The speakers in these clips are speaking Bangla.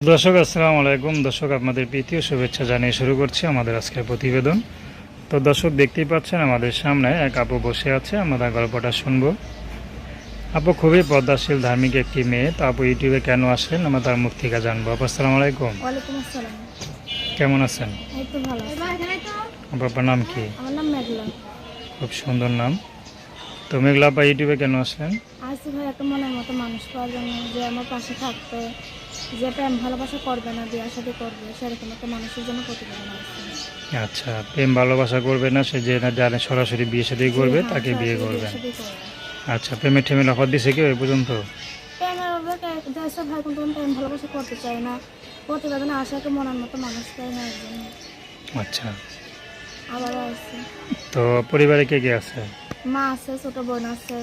দর্শক আসসালামু আলাইকুম। দর্শক আপনাদের প্রীতীয় শুভেচ্ছা জানিয়ে শুরু করছি আমাদের আজকের প্রতিবেদন। তো দর্শক দেখতেই পাচ্ছেন আমাদের সামনে এক আপু বসে আছে আমরা তার গল্পটা শুনব। আপু খুবই পদ্মাশীল ধার্মিক একটি মেয়ে। তো আপু ইউটিউবে কেন আসলেন? আমরা তার মুখ থেকে জানব। আপু আসসালামু আলাইকুম। কেমন আছেন? আপনার নাম কি? খুব সুন্দর নাম। তো মেঘলা আপা ইউটিউবে কেন আসলেন? ভাই একটা মনের মতো মানুষ পাওয়ার জন্য যে আমার পাশে থাকবে যে প্রেম ভালোবাসা করবে না বিয়ে সাথে করবে সেরকম একটা মানুষের জন্য প্রতিবেদন আসছে আচ্ছা প্রেম ভালোবাসা করবে না সে যে না জানে সরাসরি বিয়ে সাথে করবে হ্যাঁ, তাকে বিয়ে করবে। আচ্ছা প্রেমের ঠেমের অফার দিছে কেউ এ পর্যন্ত? প্রেমের হবে দেশে ভাই কিন্তু প্রেম ভালোবাসা করতে না। প্রতিবেদনে মনের মতো মানুষ চাই না আচ্ছা। আসছে। তো পরিবারে কে কে আছে? মা আছে ছোট বোন আছে।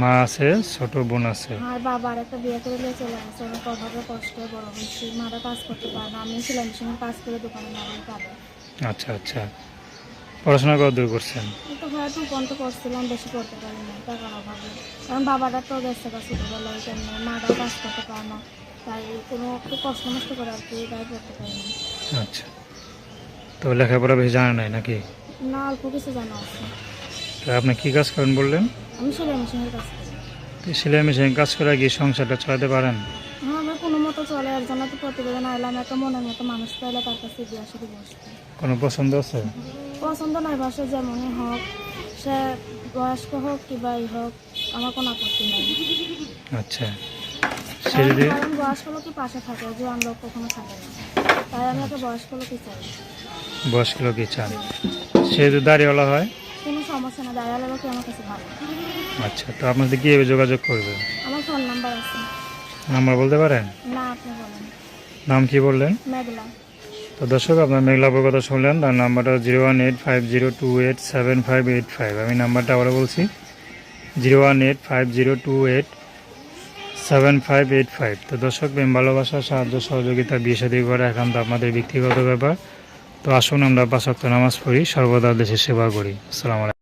মা আছে ছোট বোন আছে। আর বাবার একটা বিয়ে করে নিয়ে চলে গেছে অনেক অভাবে কষ্ট বড় হয়েছি। মারা কাজ করতে পারে না। আমি সেলাই মেশিনে কাজ করে দোকানে মারাই পারে আচ্ছা আচ্ছা। পড়াশোনা কত দূর করছেন? তো ভাই হয়তো পর্যন্ত করছিলাম বেশি করতে পারি না টাকার অভাবে। কারণ বাবারা তো গেছে গা ছোটোবেলায় কেমন মারা কাজ করতে পারে না। তাই কোনো একটু কষ্ট মষ্ট করে আর কি তাই করতে পারি না। আচ্ছা। তো লেখাপড়া বেশি জানা নাই নাকি? না অল্প কিছু জানা আছে। তো আপনি কি কাজ করেন বললেন? আমি সেলাই মেশিনের কাজ করি। সেলাই কাজ করে কি সংসারটা চালাতে পারেন? হ্যাঁ আমার কোনো মতো চলে আর জন্য তো প্রতিবেদন আইলাম একটা মনের মতো মানুষ পাইলে তার কাছে বিয়ে সাথে বসতে। কোনো পছন্দ আছে? পছন্দ বাসা যেমনই হোক সে বয়স্ক হোক কিবা ই হোক আমার কোনো আপত্তি নেই। আচ্ছা। সে যদি কারণ বয়স্ক লোকই পাশে থাকে জোয়ান লোক কখনো থাকে না। তাই আমি একটা বয়স্ক লোকই চাই। বয়স্ক লোকই চান সে যদি দাঁড়িয়েওয়ালা হয়? সমস্যা না দাঁড়ালে লোকই আমার কাছে ভালো? আচ্ছা তো আপনাদের কীভাবে যোগাযোগ করবে? আমার ফোন নাম্বার আছে। নাম্বার বলতে পারেন? না আপনি বলেন। নাম কি বললেন? মেঘলা। তো দর্শক আপনার মেঘলাপুর কথা শুনলেন তার নাম্বারটা zero one eight five zero two eight seven five eight five. আমি নাম্বারটা আবার বলছি zero one eight five zero two eight seven five eight five. তো দর্শক প্রেম ভালোবাসা সাহায্য সহযোগিতা বিয়ে সাদী করা একান্ত আপনাদের ব্যক্তিগত ব্যাপার। তো আসুন আমরা পাঁচক্ত নামাজ পড়ি সর্বদা দেশের সেবা করি। আসসালামু